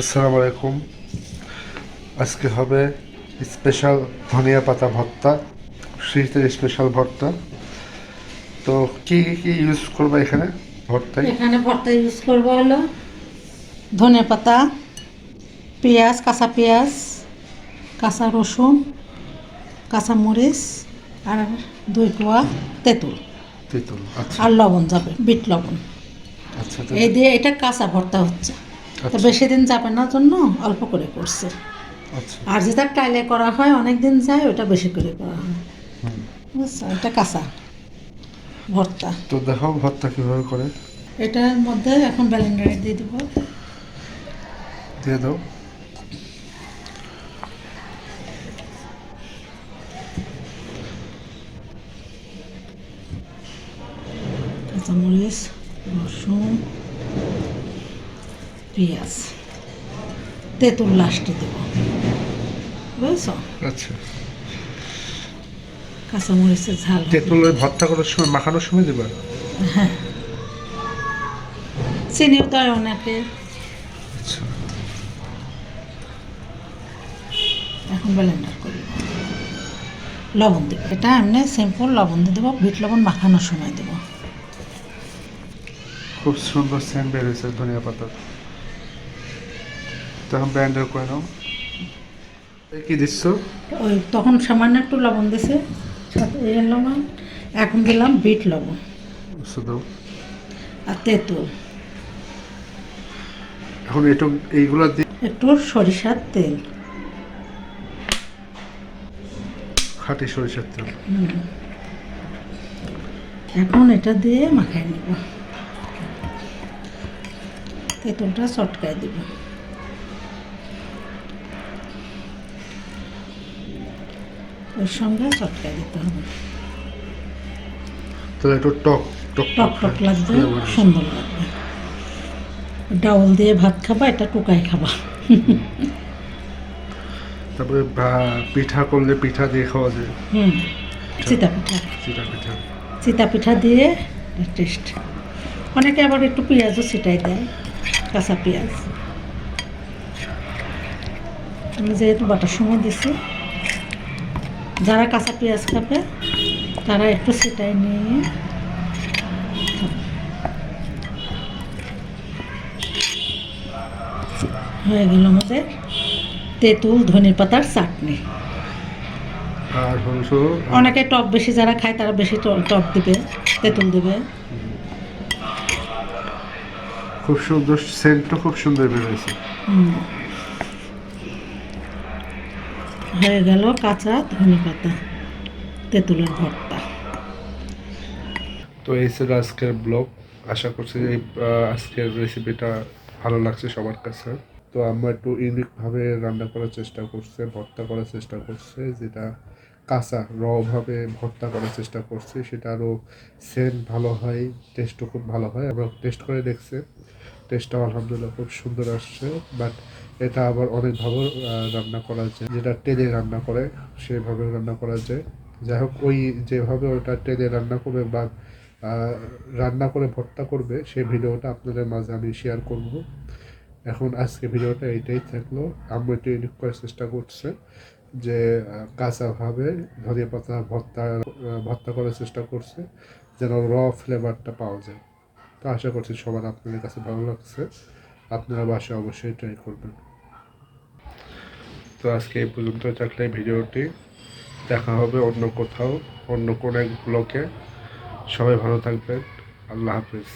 আসসালামু আলাইকুম। আজকে হবে স্পেশাল ধনিয়া পাতা ভর্তা শীতের স্পেশাল ভর্তা। তো কি কি ইউজ করব এখানে ভর্তায়? এখানে ভর্তা ইউজ করব হলো ধনে পাতা পেঁয়াজ কাঁচা পেঁয়াজ কাঁচা রসুন কাঁচা মরিচ আর দুই কোয়া তেঁতুল। তেঁতুল আচ্ছা। আর লবণ যাবে বিট লবণ। আচ্ছা তো এই দিয়ে এটা কাঁচা ভর্তা হচ্ছে। বেশি দিন যাবে না জন্য অল্প করে করছে। আচ্ছা। আর যেটা টাইলে করা হয় অনেক দিন যায় ওটা বেশি করে করা হয়। বুঝছ? এটা কাঁচা। ভর্তা। তো দেখো ভর্তা কীভাবে করে। এটার মধ্যে এখন ব্যালেন্ডারে দিয়ে দেবো। দিয়ে দাও। কাঁচামরিচ রসুন। পেঁয়াজ তেঁতুল লাস্টে দেবো। বুঝছ? আচ্ছা। কাঁচামরিচের ঝাল। তেঁতুলের ভর্তা করার সময় মাখানোর সময় দেবা? হ্যাঁ। চিনিও দেয় অনেকে আচ্ছা। এখন ব্লেন্ডার করি। লবণ দেবো। এটা এমনি সিম্পল লবণ দিয়ে দেবো বিট লবণ মাখানোর সময় দেবো। খুব সুন্দর সেন্ট বের হয়েছে ধনিয়া পাতার। তখন ব্যান্ডের করে নাও কি দিচ্ছ? ওই তখন সামান্য একটু লবণ দিছে সাথে লবণ এখন দিলাম বিট লবণ। শুধু আর তেঁতুল। এখন একটু এইগুলা দিয়ে একটু সরিষার তেল। খাঁটি সরিষার তেল। এখন এটা দিয়ে মাখাই নেব। তেঁতুলটা চটকায় দিব। ওর সঙ্গে চটকায় দিতে হবে। তাহলে একটু টক টক টক টক লাগবে সুন্দর লাগবে। ডাউল দিয়ে ভাত খাবা এটা টুকাই খাবা। তারপরে পিঠা করলে পিঠা দিয়ে খাওয়া যায়? হুম চিতা পিঠা। চিটা পিঠা চিতা পিঠা দিয়ে টেস্ট অনেকে আবার একটু পেঁয়াজও ছিটাই দেয় কাঁচা পেঁয়াজ। আমি যেহেতু বাটার সময় দিছি যারা কাঁচা পেঁয়াজ খাবে তারা একটু ছিটাই নিয়ে হয়ে গেল আমাদের তেঁতুল ধনের পাতার চাটনি। অনেকে টক বেশি যারা খায় তারা বেশি টক দিবে তেঁতুল দিবে। খুব সুন্দর সেন্টও খুব সুন্দর বের হয়েছে। হুম। হয়ে গেল কাঁচা ধনে পাতা, তেঁতুলের ভর্তা। তো এই ছিল আজকের ব্লগ। আশা করছি এই আজকের রেসিপিটা ভালো লাগছে সবার কাছে। তো আমরা একটু ইউনিকভাবে রান্না করার চেষ্টা করছে, ভর্তা করার চেষ্টা করছে, যেটা কাঁচা রভাবে ভর্তা করার চেষ্টা করছি, সেটা আরও সেন্ট ভালো হয় টেস্টও খুব ভালো হয়। আমরা টেস্ট করে দেখছি। টেস্টটাও আলহামদুলিল্লাহ খুব সুন্দর আসছে বাট এটা আবার অনেকভাবে রান্না করা যায়। যেটা তেলে রান্না করে সেভাবে রান্না করা যায়। যাই হোক, ওই যেভাবে ওটা তেলে রান্না করবে বা রান্না করে ভর্তা করবে সেই ভিডিওটা আপনাদের মাঝে আমি শেয়ার করব। এখন আজকে ভিডিওটা এইটাই থাকল। আমরা একটু এডিট করার চেষ্টা করছে যে কাঁচাভাবে ধনিয়া পাতা ভর্তা ভর্তা করার চেষ্টা করছে, যেন র ফ্লেভারটা পাওয়া যায়। তো আশা করছি সবার আপনাদের কাছে ভালো লাগছে। আপনারা বাসায় অবশ্যই ট্রাই করবেন। তো আজকে এই পর্যন্ত থাকলে ভিডিওটি। দেখা হবে অন্য কোথাও, অন্য কোনো এক ব্লকে সবাই ভালো থাকবেন। আল্লাহ হাফিজ।